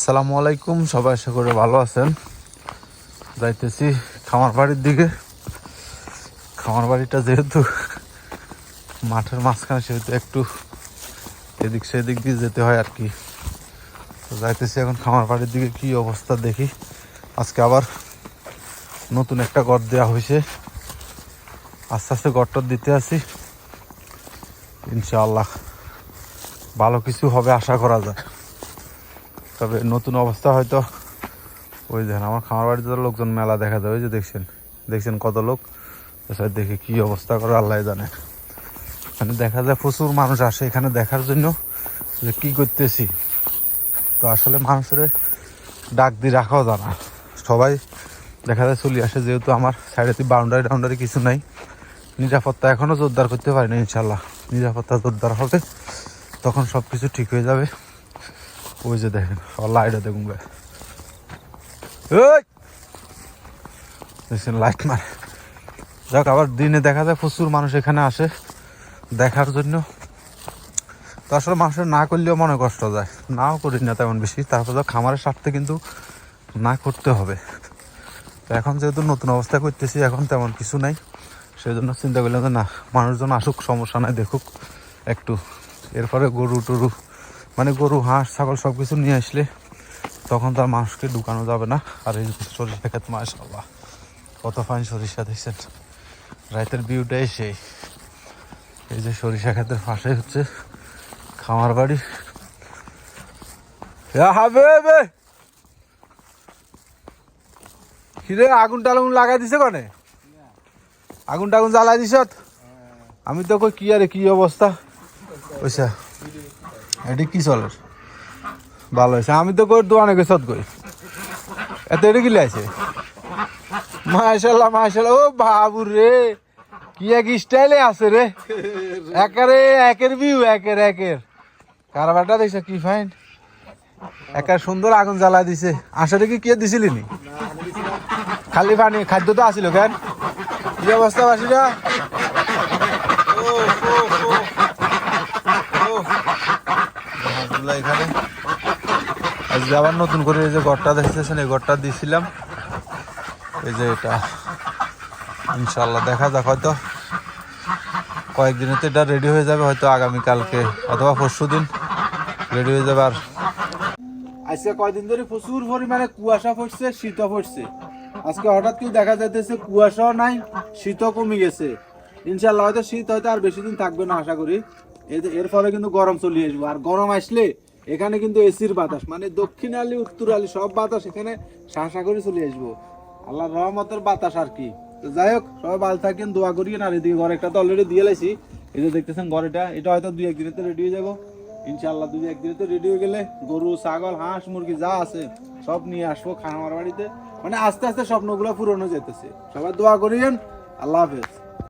আসসালামু আলাইকুম, সবাই আশা করে ভালো আছেন। যাইতেছি খামার বাড়ির দিকে। খামার বাড়িটা যেহেতু মাঠের মাঝখানে, সেহেতু একটু এদিক সেদিক দিয়ে যেতে হয় আর কি। তো যাইতেছি এখন খামার বাড়ির দিকে কি অবস্থা দেখি। আজকে আবার নতুন একটা গড় দেওয়া হয়েছে আস্তে আস্তে গড়টা দিতে আছি। ইনশাআল্লাহ ভালো কিছু হবে, আশা করা যায়। তবে নতুন অবস্থা হয়তো। ওই দেখেন, আমার খামার বাড়িতে তো লোকজন মেলা দেখা যায় ওই যে দেখছেন। দেখছেন কত লোক? এসব দেখে কি অবস্থা করে, আল্লাহ জানে। এখানে দেখা যায় প্রচুর মানুষ আসে এখানে দেখার জন্য, যে কি করতেছি। তো আসলে মানুষের ডাক দিয়ে রাখাও জানা সবাই দেখা যায় চলে আসে, যেহেতু আমার সাইডে বাউন্ডারি টাউন্ডারি কিছু নাই। নিরাপত্তা এখনও জোরদার করতে পারি না ইনশাল্লাহ নিরাপত্তা জোরদার হবে, তখন সব কিছু ঠিক হয়ে যাবে। ওই যে দেখেন লাইটটা দেখুন ভাই! দেখছেন লাইট মারে। যাক, আবার দিনে দেখা যায় প্রচুর মানুষ এখানে আসে দেখার জন্য। তো আসলে মানুষের না করলেও মনে কষ্ট যায়। নাও করি না তেমন বেশি। তারপর তো খামারের স্বার্থে কিন্তু না করতে হবে। তো এখন যেহেতু নতুন অবস্থা করতেছি, এখন তেমন কিছু নাই। সেই জন্য চিন্তা করলাম যে না, মানুষজন আসুক, সমস্যা নাই, দেখুক। একটু। এরপরে গরু টরু মানে গরু, হাঁস, ছাগল সব কিছু নিয়ে আসলে তখন তার মানুষকে ঢুকানো যাবে না। আর এই সরিষা ক্ষেত মাশাল্লাহ কত ফাইন সরিষা দেখছেন রাইতের ভিউটাই সেই। এই যে সরিষা ক্ষেতের পাশে হচ্ছে খামার বাড়ি। এ হাবিব! কিরে আগুন টাগুন লাগাই দিছে কনে? আগুন টাগুন জ্বালাই দিছ? আমি তো কই, কি আরে, কি অবস্থা? পয়সা এটি কি চলে? ভালো হয়েছে। আমি তো কই দোকানে গেছ কই এত এটা কি লাইছে মাশাল্লাহ মাশাল্লাহ ও বাবু রে, কি এক স্টাইলে আছে রে। একেরে একের ভিউ একের একের। কারবারটা দেখছ কি ফাইন একের সুন্দর আগুন জ্বালা দিছে। আসলে কি কে দিছিলি নি? খালি পানি, খাদ্য তো আসিল কেন? কি অবস্থা বাসিরা মাছগুলো এখানে। আজকে আবার নতুন করে এই যে ঘরটা দেখতেছেন, এই ঘরটা দিয়েছিলাম এই যে এটা। ইনশাল্লাহ দেখা যাক হয়তো। কয়েকদিনে তো এটা রেডি হয়ে যাবে, হয়তো আগামীকালকে অথবা পরশু দিন রেডি হয়ে যাবে আর। আজকে ধরে প্রচুর পরিমাণে কুয়াশা পড়ছে, শীতও পড়ছে। আজকে হঠাৎ করে দেখা যাইতেছে কুয়াশাও নাই, শীতও কমে গেছে। ইনশাল্লাহ হয়তো শীত হয়তো আর বেশি দিন থাকবে না, আশা করি। এর- এর ফলে কিন্তু গরম চলে আসব। আর গরম আসলে এখানে কিন্তু এসির বাতাস মানে দক্ষিণ আলি, উত্তর আলি সব বাতাস এখানে শাসা করে চলে আসব। আল্লাহ রহমতের বাতাস আর কি। তো যাই হোক, সবাই ভালো থাকেন, দোয়া করিয়েন আর এদিকে ঘর একটা তো অলরেডি দিয়ে লাইছি। এই যে দেখতেছেন ঘরটা, এটা হয়তো দুই একদিনে তো রেডি হয়ে যাব। ইনশাল্লাহ দুই একদিনে তো রেডি হয়ে গেলে গরু, ছাগল, হাঁস, মুরগি যা আছে সব নিয়ে আসব খামার বাড়িতে। মানে আস্তে আস্তে স্বপ্নগুলো হয়ে যেতেছে। সবাই দোয়া করিয়েন, আল্লাহ হাফেজ।